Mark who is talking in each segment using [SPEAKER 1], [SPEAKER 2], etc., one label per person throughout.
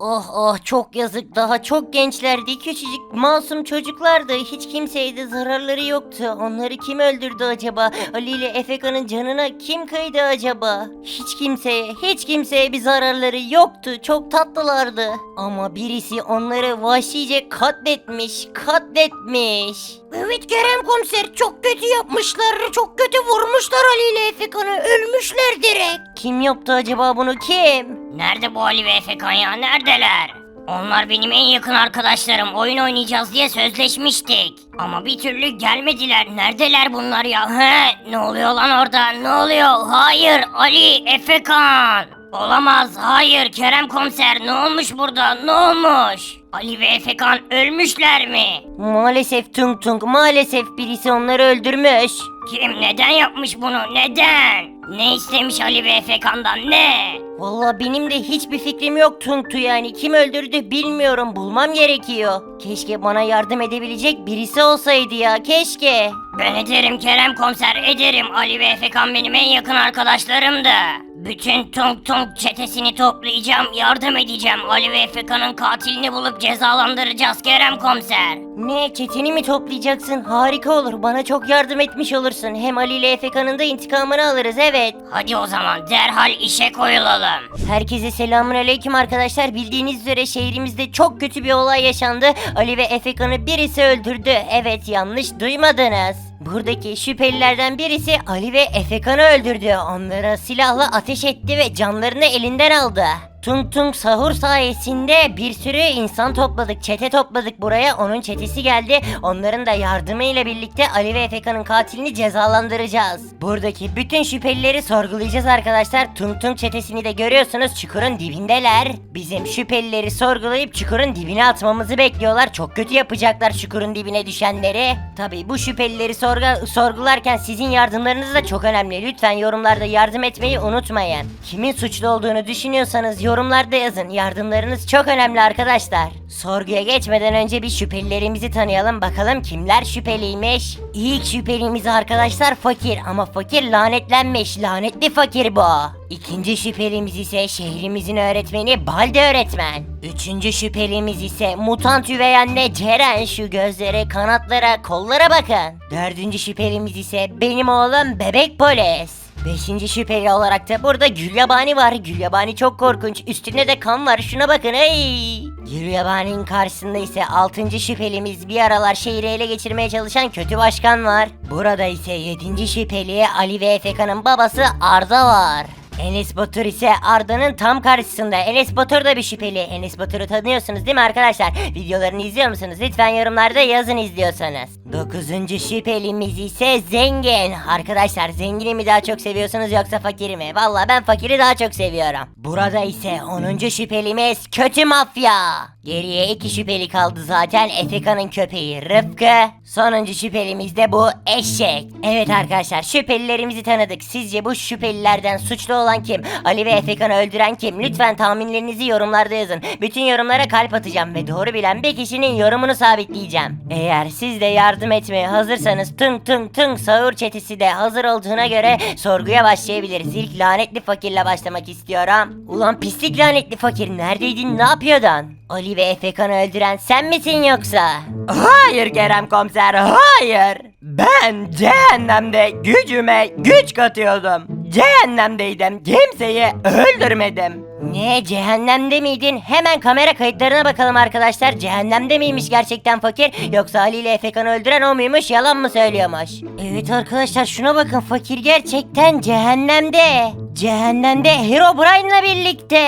[SPEAKER 1] Oh oh çok yazık. Daha çok gençlerdi küçücük masum çocuklardı. Hiç kimseye de zararları yoktu. Onları kim öldürdü acaba? Ali ile Efeka'nın canına kim kıydı acaba? Hiç kimseye hiç kimseye bir zararları yoktu. Çok tatlılardı. Ama birisi onları vahşice katletmiş katletmiş. Evet Kerem komiser çok kötü yapmışlar. Çok kötü vurmuşlar Ali ile Efekan'ı. Ölmüşler direkt. Kim yaptı acaba bunu? Kim
[SPEAKER 2] Nerede bu Ali ve Efekan ya neredeler? Onlar benim en yakın arkadaşlarım. Oyun oynayacağız diye sözleşmiştik. Ama bir türlü gelmediler. Neredeler bunlar ya? He? Ne oluyor lan orada? Ne oluyor? Hayır Ali Efekan. Olamaz. Hayır Kerem komiser. Ne olmuş burada? Ne olmuş? Ali ve Efekan ölmüşler mi?
[SPEAKER 1] Maalesef Tung Tung maalesef birisi onları öldürmüş.
[SPEAKER 2] Kim neden yapmış bunu? Neden? Ne istemiş Ali ve Efekan'dan ne?
[SPEAKER 1] Vallahi benim de hiçbir fikrim yok Tung Tu yani kim öldürdü bilmiyorum bulmam gerekiyor. Keşke bana yardım edebilecek birisi olsaydı ya keşke.
[SPEAKER 2] Ben ederim Kerem komiser ederim. Ali ve Efekan benim en yakın arkadaşlarımdı. Bütün Tung Tung çetesini toplayacağım, yardım edeceğim. Ali ve Efekan'ın katilini bulup cezalandıracağız Kerem komiser.
[SPEAKER 1] Ne çeteni mi toplayacaksın harika olur bana çok yardım etmiş olursun. Hem Ali ile Efekan'ın da intikamını alırız evet.
[SPEAKER 2] Hadi o zaman derhal işe koyulalım.
[SPEAKER 1] Herkese selamun aleyküm arkadaşlar. Bildiğiniz üzere şehrimizde çok kötü bir olay yaşandı. Ali ve Efekan'ı birisi öldürdü. Evet yanlış duymadınız. Buradaki şüphelilerden birisi Ali ve Efekan'ı öldürdü. Onlara silahla ateş etti ve canlarını elinden aldı. Tung Tung sahur sayesinde bir sürü insan topladık, çete topladık buraya. Onun çetesi geldi. Onların da yardımıyla birlikte Ali ve Efekan'ın katilini cezalandıracağız. Buradaki bütün şüphelileri sorgulayacağız arkadaşlar. Tung Tung çetesini de görüyorsunuz çukurun dibindeler. Bizim şüphelileri sorgulayıp çukurun dibine atmamızı bekliyorlar. Çok kötü yapacaklar çukurun dibine düşenleri. Tabii bu şüphelileri sorga- sorgularken sizin yardımlarınız da çok önemli. Lütfen yorumlarda yardım etmeyi unutmayın. Kimin suçlu olduğunu düşünüyorsanız yorumlarda yazın. Yardımlarınız çok önemli arkadaşlar. Sorguya geçmeden önce bir şüphelilerimizi tanıyalım. Bakalım kimler şüpheliymiş. İlk şüphelimiz arkadaşlar fakir ama fakir lanetlenmiş. Lanetli fakir bu. İkinci şüphelimiz ise şehrimizin öğretmeni Balde öğretmen. Üçüncü şüphelimiz ise mutant üvey anne Ceren şu gözlere, kanatlara, kollara bakın. Dördüncü şüphelimiz ise benim oğlum bebek polis. Beşinci şüpheli olarak da burada Gülyabani var. Gülyabani çok korkunç. Üstünde de kan var. Şuna bakın ey. Gülyabani'nin karşısında ise altıncı şüphelimiz bir aralar şehri ele geçirmeye çalışan kötü başkan var. Burada ise yedinci şüpheli Ali ve Efekan'ın babası Arda var. Enes Batur ise Arda'nın tam karşısında. Enes Batur da bir şüpheli. Enes Batur'u tanıyorsunuz değil mi arkadaşlar? Videolarını izliyor musunuz? Lütfen yorumlarda yazın izliyorsanız. Dokuzuncu şüphelimiz ise zengin. Arkadaşlar zengini mi daha çok seviyorsunuz yoksa fakiri mi? Valla ben fakiri daha çok seviyorum. Burada ise onuncu şüphelimiz kötü mafya. Geriye iki şüpheli kaldı zaten. Efeka'nın köpeği Rıfkı. Sonuncu şüphelimiz de bu eşek. Evet arkadaşlar şüphelilerimizi tanıdık. Sizce bu şüphelilerden suçlu olan kim? Ali ve Efekan'ı öldüren kim? Lütfen tahminlerinizi yorumlarda yazın. Bütün yorumlara kalp atacağım ve doğru bilen bir kişinin yorumunu sabitleyeceğim. Eğer siz de yardım etmeye hazırsanız tın tın tın sağır çetesi de hazır olduğuna göre sorguya başlayabiliriz. İlk lanetli fakirle başlamak istiyorum. Ulan pislik lanetli fakir neredeydin ne yapıyordun? Ali ve Efekan'ı öldüren sen misin yoksa? Hayır Kerem komiser hayır. Ben cehennemde gücüme güç katıyordum. Cehennemdeydim kimseyi öldürmedim. Ne cehennemde miydin? Hemen kamera kayıtlarına bakalım arkadaşlar. Cehennemde miymiş gerçekten fakir? Yoksa Ali ile Efekan'ı öldüren o muymuş yalan mı söylüyormuş? Evet arkadaşlar şuna bakın fakir gerçekten cehennemde. Cehennemde Herobrine'la birlikte.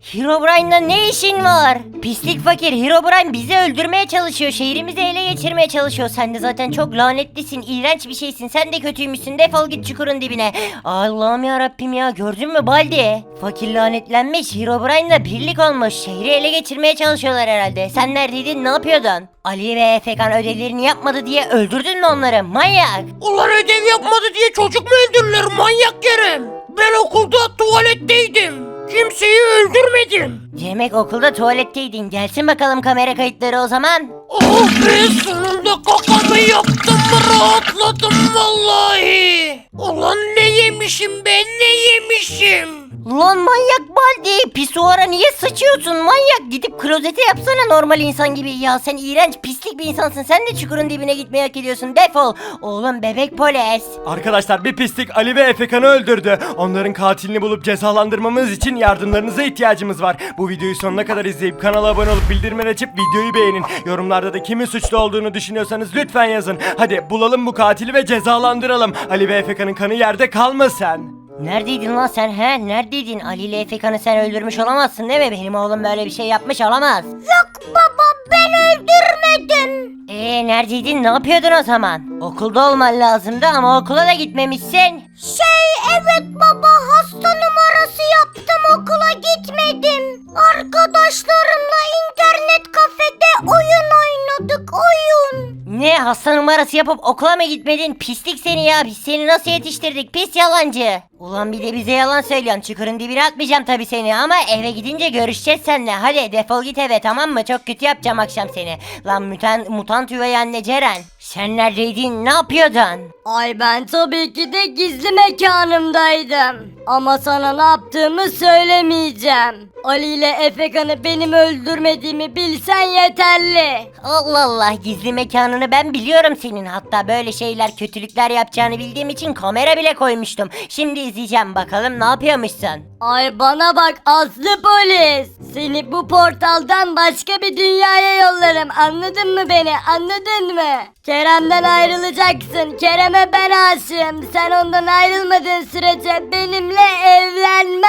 [SPEAKER 1] Herobrine'la ne işin var? Pislik fakir Herobrine bizi öldürmeye çalışıyor. Şehrimizi ele geçirmeye çalışıyor. Sen de zaten çok lanetlisin. iğrenç bir şeysin. Sen de kötüymüşsün. Defol git çukurun dibine. Allah'ım ya Rabbim ya gördün mü Baldi? Fakir lanetlenmiş. Herobrine'la birlik olmuş. Şehri ele geçirmeye çalışıyorlar herhalde. Sen neredeydin? Ne yapıyordun? Ali ve Efekan ödevlerini yapmadı diye öldürdün mü onları? Manyak.
[SPEAKER 3] Ulan ödev yapmadı diye çocuk mu öldürülür manyak Kerem? Ben okulda tuvaletteydim. Kimseyi öldürmedim.
[SPEAKER 1] Demek okulda tuvaletteydin. Gelsin bakalım kamera kayıtları o zaman.
[SPEAKER 3] Oh be sonunda kakamı yaptım rahatladım vallahi. Ulan ne yemişim ben ne yemişim?
[SPEAKER 1] Lan manyak Baldi pisuara niye sıçıyorsun manyak gidip klozete yapsana normal insan gibi ya sen iğrenç pislik bir insansın sen de çukurun dibine gitmeyi hak ediyorsun defol oğlum bebek polis
[SPEAKER 4] Arkadaşlar bir pislik Ali ve Efekan'ı öldürdü. Onların katilini bulup cezalandırmamız için yardımlarınıza ihtiyacımız var. Bu videoyu sonuna kadar izleyip kanala abone olup bildirimleri açıp videoyu beğenin. Yorumlarda da kimin suçlu olduğunu düşünüyorsanız lütfen yazın. Hadi bulalım bu katili ve cezalandıralım. Ali ve Efekan'ın kanı yerde kalmasın.
[SPEAKER 1] Neredeydin lan sen he? Neredeydin? Ali ile Efekan'ı sen öldürmüş olamazsın değil mi? Benim oğlum böyle bir şey yapmış olamaz.
[SPEAKER 2] Yok baba ben öldürmedim.
[SPEAKER 1] Eee neredeydin? Ne yapıyordun o zaman? Okulda olman lazımdı ama okula da gitmemişsin.
[SPEAKER 2] Şey evet baba hasta numarası yaptım okula gitmedim. Arkadaşlarımla internet kafede oyun oynadık oyun.
[SPEAKER 1] Ne hasta numarası yapıp okula mı gitmedin? Pislik seni ya. Biz seni nasıl yetiştirdik? Pis yalancı. Ulan bir de bize yalan söylüyorsun. Çukurun dibine atmayacağım tabii seni ama eve gidince görüşeceğiz seninle. Hadi defol git eve tamam mı? Çok kötü yapacağım akşam seni. Lan mutant, mutant üvey anne Ceren. Sen neredeydin? Ne yapıyordun?
[SPEAKER 2] Ay ben tabii ki de gizli mekanımdaydım. Ama sana ne yaptığımı söylemeyeceğim. Ali ile Efekan'ı benim öldürmediğimi bilsen yeterli.
[SPEAKER 1] Allah Allah gizli mekanını ben biliyorum senin. Hatta böyle şeyler kötülükler yapacağını bildiğim için kamera bile koymuştum. Şimdi izleyeceğim bakalım ne yapıyormuşsun.
[SPEAKER 2] Ay bana bak Aslı polis. Seni bu portaldan başka bir dünyaya yollarım. Anladın mı beni? Anladın mı? Kerem'den ayrılacaksın. Kerem'e ben aşığım. Sen ondan ayrılmadığın sürece benimle evlenmez.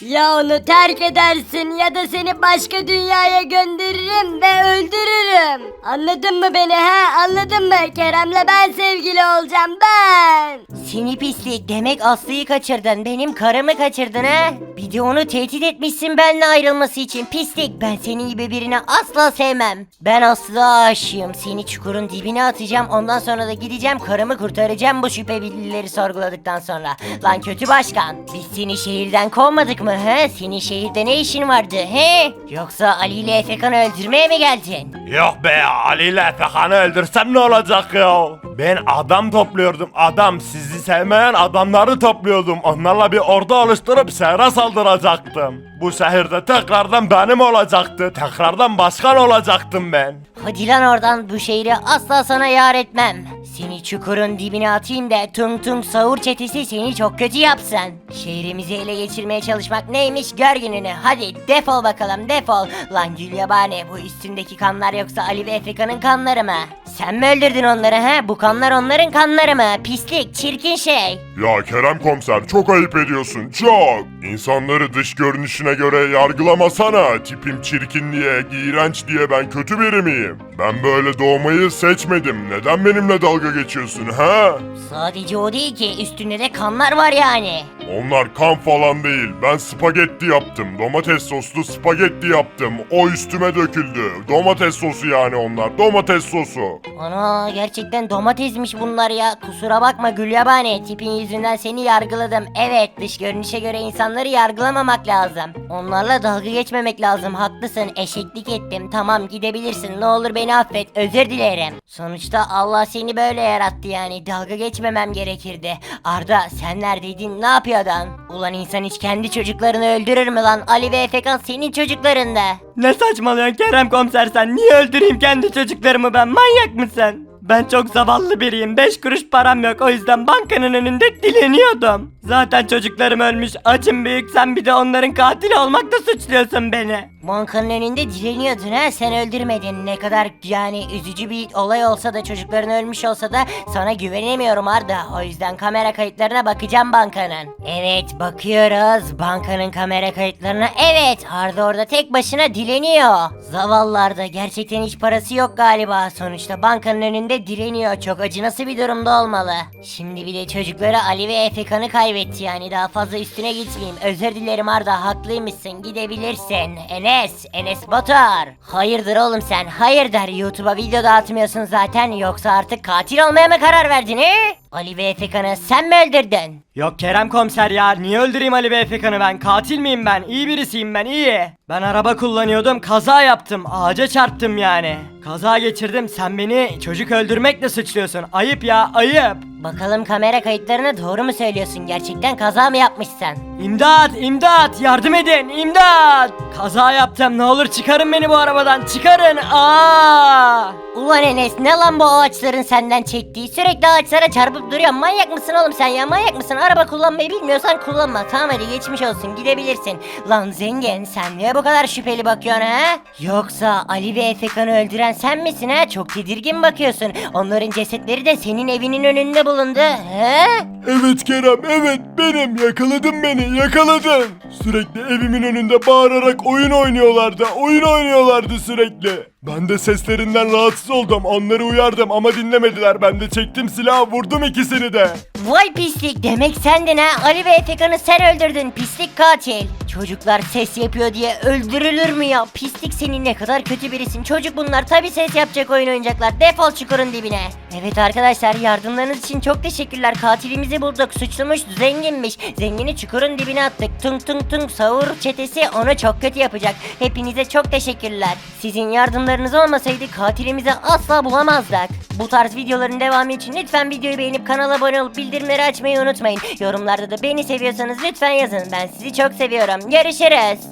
[SPEAKER 2] Ya onu terk edersin ya da seni başka dünyaya gönderirim ve öldürürüm. Anladın mı beni ha? Anladın mı? Kerem'le ben sevgili olacağım ben.
[SPEAKER 1] Seni pislik demek Aslı'yı kaçırdın benim karımı kaçırdın ha Bir de onu tehdit etmişsin benimle ayrılması için pislik Ben senin gibi birini asla sevmem Ben Aslı'ya aşığım seni çukurun dibine atacağım Ondan sonra da gideceğim karımı kurtaracağım bu şüphe bilgileri sorguladıktan sonra Lan kötü başkan biz seni şehirden kovmadık he Senin şehirde ne işin vardı he Yoksa Ali ile Efekan'ı öldürmeye mi geldin
[SPEAKER 4] Yok be Ali ile Efekan'ı öldürsem ne olacak ya? Ben adam topluyordum adam sizi sevmeyen adamları topluyordum onlarla bir ordu oluşturup şehre saldıracaktım. Bu şehirde tekrardan benim olacaktı tekrardan başkan olacaktım ben.
[SPEAKER 1] Hadi lan oradan bu şehri asla sana yar etmem. Seni çukurun dibine atayım da tung tung sahur çetesi seni çok kötü yapsın. Şehrimizi ele geçirmeye çalışmak neymiş gör gününü. Hadi defol bakalım defol. Lan Gülyabani bu üstündeki kanlar yoksa Ali ve Efekan'ın kanları mı? Sen mi öldürdün onları ha? Bu kanlar onların kanları mı? Pislik, çirkin şey.
[SPEAKER 5] Ya Kerem komiser çok ayıp ediyorsun çok. İnsanları dış görünüşüne göre yargılamasana. Tipim çirkin diye, iğrenç diye ben kötü biri miyim? Ben böyle doğmayı seçmedim. Neden benimle dalga geçiyorsun ha?
[SPEAKER 1] Sadece o değil ki üstünde de kanlar var yani.
[SPEAKER 5] Onlar kan falan değil. Ben spagetti yaptım. Domates soslu spagetti yaptım. O üstüme döküldü. Domates sosu yani onlar. Domates sosu.
[SPEAKER 1] Ana gerçekten domatesmiş bunlar ya. Kusura bakma Gülyabani. Tipin yüzünden seni yargıladım. Evet dış görünüşe göre insanları yargılamamak lazım. Onlarla dalga geçmemek lazım. Haklısın. Eşeklik ettim. Tamam gidebilirsin. Ne olur beni affet. Özür dilerim. Sonuçta Allah seni böyle yarattı yani. Dalga geçmemem gerekirdi. Arda sen neredeydin? Ne yapıyordun? Ulan insan hiç kendi çocuklarını öldürür mü lan? Ali ve Efekan senin çocuklarında.
[SPEAKER 4] Ne saçmalıyorsun Kerem komiser sen niye öldüreyim kendi çocuklarımı ben manyak mısın? Ben çok zavallı biriyim 5 kuruş param yok o yüzden bankanın önünde dileniyordum. Zaten çocuklarım ölmüş. Açım büyük. Sen bir de onların katili olmakta suçluyorsun beni.
[SPEAKER 1] Bankanın önünde direniyordun ha. Sen öldürmedin. Ne kadar yani üzücü bir olay olsa da çocukların ölmüş olsa da sana güvenemiyorum Arda. O yüzden kamera kayıtlarına bakacağım bankanın. Evet bakıyoruz. Bankanın kamera kayıtlarına. Evet Arda orada tek başına dileniyor. Zavallı Arda. Gerçekten hiç parası yok galiba. Sonuçta bankanın önünde direniyor. Çok acınası bir durumda olmalı. Şimdi bir de çocukları Ali ve Efekan'ı kaybetti yani daha fazla üstüne gitmeyeyim özür dilerim Arda haklıymışsın gidebilirsin. Enes, Enes Batar. Hayırdır oğlum sen? Hayırdır YouTube'a video dağıtmıyorsun zaten yoksa artık katil olmaya mı karar verdin he? Ali ve sen mi öldürdün?
[SPEAKER 4] Yok Kerem komiser ya niye öldüreyim Ali ve ben katil miyim ben iyi birisiyim ben iyi. Ben araba kullanıyordum kaza yaptım ağaca çarptım yani. Kaza geçirdim sen beni çocuk öldürmekle suçluyorsun ayıp ya ayıp.
[SPEAKER 1] Bakalım kamera kayıtlarına doğru mu söylüyorsun? Gerçekten kaza mı yapmışsın?
[SPEAKER 4] İmdat, imdat, yardım edin, imdat. Kaza yaptım, ne olur çıkarın beni bu arabadan, çıkarın. Aa!
[SPEAKER 1] Ulan Enes ne lan bu ağaçların senden çektiği? Sürekli ağaçlara çarpıp duruyor. Manyak mısın oğlum sen ya? Manyak mısın? Araba kullanmayı bilmiyorsan kullanma. Tamam hadi geçmiş olsun gidebilirsin. Lan zengin sen niye bu kadar şüpheli bakıyorsun ha? Yoksa Ali ve Efekan'ı öldüren sen misin ha? Çok tedirgin bakıyorsun. Onların cesetleri de senin evinin önünde bulundu. He?
[SPEAKER 5] Evet Kerem, evet benim. Yakaladın beni, yakaladın. Sürekli evimin önünde bağırarak oyun oynuyorlardı. Oyun oynuyorlardı sürekli. Ben de seslerinden rahatsız oldum. Onları uyardım ama dinlemediler. Ben de çektim silahı vurdum ikisini de.
[SPEAKER 1] Vay pislik demek sendin ha Ali ve Efekan'ı sen öldürdün pislik katil. Çocuklar ses yapıyor diye öldürülür mü ya? Pislik senin ne kadar kötü birisin. Çocuk bunlar tabi ses yapacak oyun oynayacaklar. Defol çukurun dibine. Evet arkadaşlar yardımlarınız için çok teşekkürler. Katilimizi bulduk. Suçlumuş zenginmiş. Zengini çukurun dibine attık. Tung tung tung savur çetesi onu çok kötü yapacak. Hepinize çok teşekkürler. Sizin yardımlarınız olmasaydı katilimizi asla bulamazdık. Bu tarz videoların devamı için lütfen videoyu beğenip kanala abone olup bildirimleri açmayı unutmayın. Yorumlarda da beni seviyorsanız lütfen yazın. Ben sizi çok seviyorum. Görüşürüz.